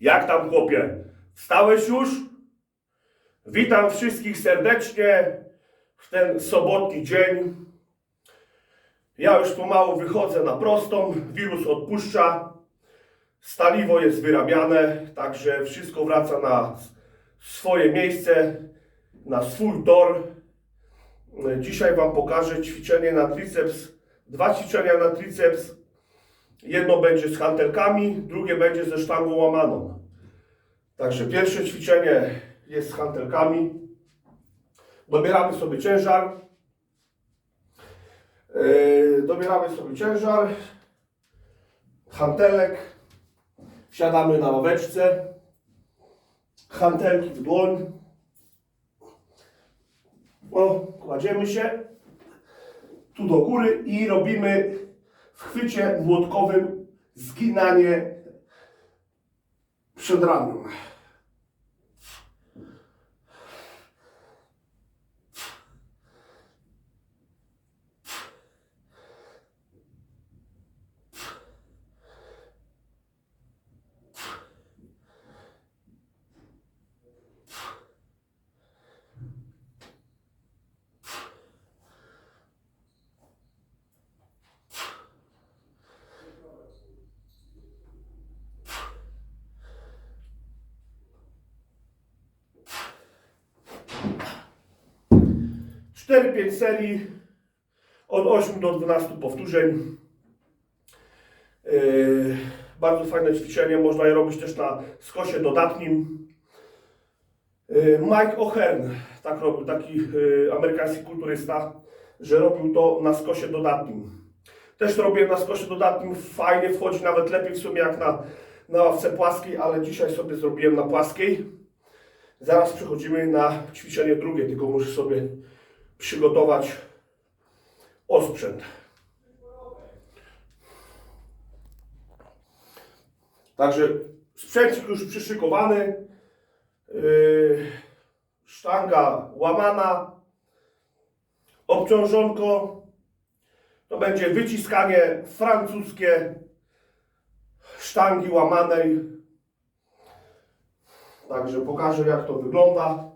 Jak tam chłopie? Wstałeś już? Witam wszystkich serdecznie w ten sobotni dzień. Ja już pomału wychodzę na prostą, wirus odpuszcza, staliwo jest wyrabiane, także wszystko wraca na swoje miejsce, na swój tor. Dzisiaj Wam pokażę ćwiczenie na triceps, dwa ćwiczenia na triceps. Jedno będzie z hantelkami, drugie będzie ze sztangą łamaną. Także pierwsze ćwiczenie jest z hantelkami. Dobieramy sobie ciężar. Yy, dobieramy sobie ciężar. Hantelek. Siadamy na ławeczce. Hantelki w dłoń. O, kładziemy się tu do góry i robimy w chwycie młotkowym zginanie przed ramion. Cztery, pięć serii od 8 do 12 powtórzeń. Yy, bardzo fajne ćwiczenie, można je robić też na skosie dodatnim. Yy, Mike O'Hearn tak robił, taki yy, amerykański kulturysta, że robił to na skosie dodatnim. Też to robię na skosie dodatnim, fajnie wchodzi, nawet lepiej w sumie jak na, na ławce płaskiej, ale dzisiaj sobie zrobiłem na płaskiej. Zaraz przechodzimy na ćwiczenie drugie, tylko muszę sobie przygotować osprzęt. Także sprzęcik już przyszykowany. Yy, sztanga łamana. Obciążonko. To będzie wyciskanie francuskie sztangi łamanej. Także pokażę jak to wygląda.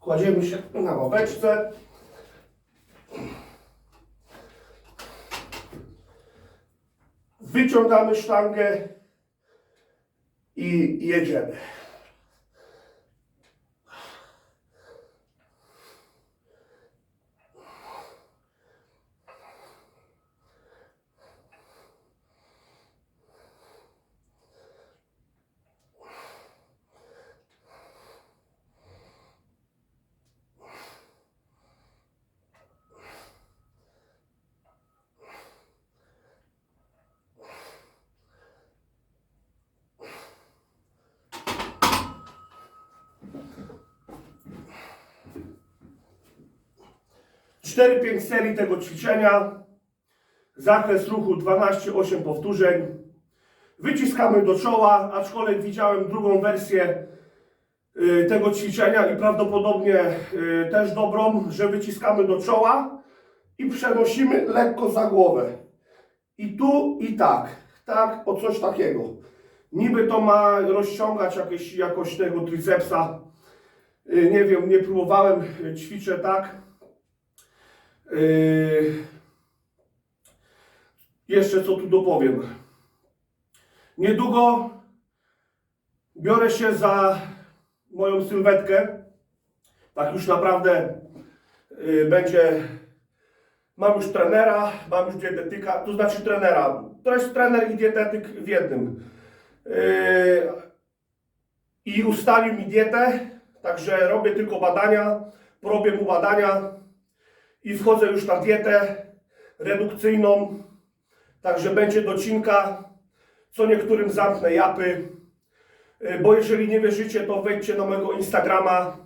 Kładziemy się na ławeczce. Wyciągamy sztangę i jedziemy. Cztery, pięć serii tego ćwiczenia. Zakres ruchu 12-8 powtórzeń. Wyciskamy do czoła, aczkolwiek widziałem drugą wersję y, tego ćwiczenia i prawdopodobnie y, też dobrą, że wyciskamy do czoła i przenosimy lekko za głowę. I tu, i tak. Tak, o coś takiego. Niby to ma rozciągać jakieś, jakoś tego tricepsa. Y, Nie wiem, nie próbowałem, ćwiczę tak. Yy, jeszcze co tu dopowiem. Niedługo biorę się za moją sylwetkę. Tak już naprawdę yy, będzie. Mam już trenera, mam już dietetyka, to znaczy trenera. To jest trener i dietetyk w jednym. Yy, I ustalił mi dietę, także robię tylko badania, robię mu badania i wchodzę już na dietę redukcyjną, także będzie docinka, co niektórym zamknę japy, Y, bo jeżeli nie wierzycie, to wejdźcie na mojego Instagrama,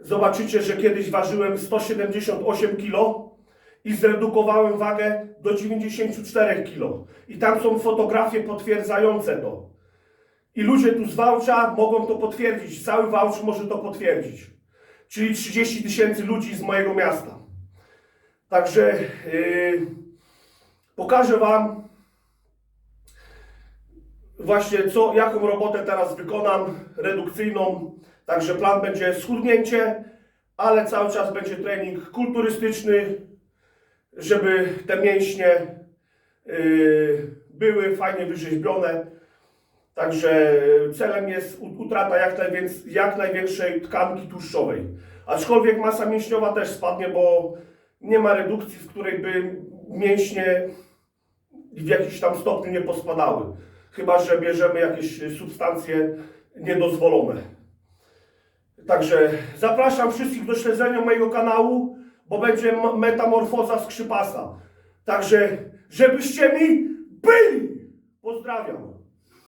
zobaczycie, że kiedyś ważyłem 178 kg i zredukowałem wagę do 94 kg. I tam są fotografie potwierdzające to. I ludzie tu z Wałcza mogą to potwierdzić, cały Wałcz może to potwierdzić. Czyli 30 tysięcy ludzi z mojego miasta. Także yy, pokażę Wam właśnie co, jaką robotę teraz wykonam redukcyjną. Także plan będzie schudnięcie, ale cały czas będzie trening kulturystyczny, żeby te mięśnie yy, były fajnie wyrzeźbione. Także celem jest utrata jak, jak największej tkanki tłuszczowej. Aczkolwiek masa mięśniowa też spadnie, bo nie ma redukcji, w której by mięśnie w jakiś tam stopniu nie pospadały. Chyba, że bierzemy jakieś substancje niedozwolone. Także zapraszam wszystkich do śledzenia mojego kanału, bo będzie metamorfoza skrzypasa. Także, żebyście mi byli! Pozdrawiam.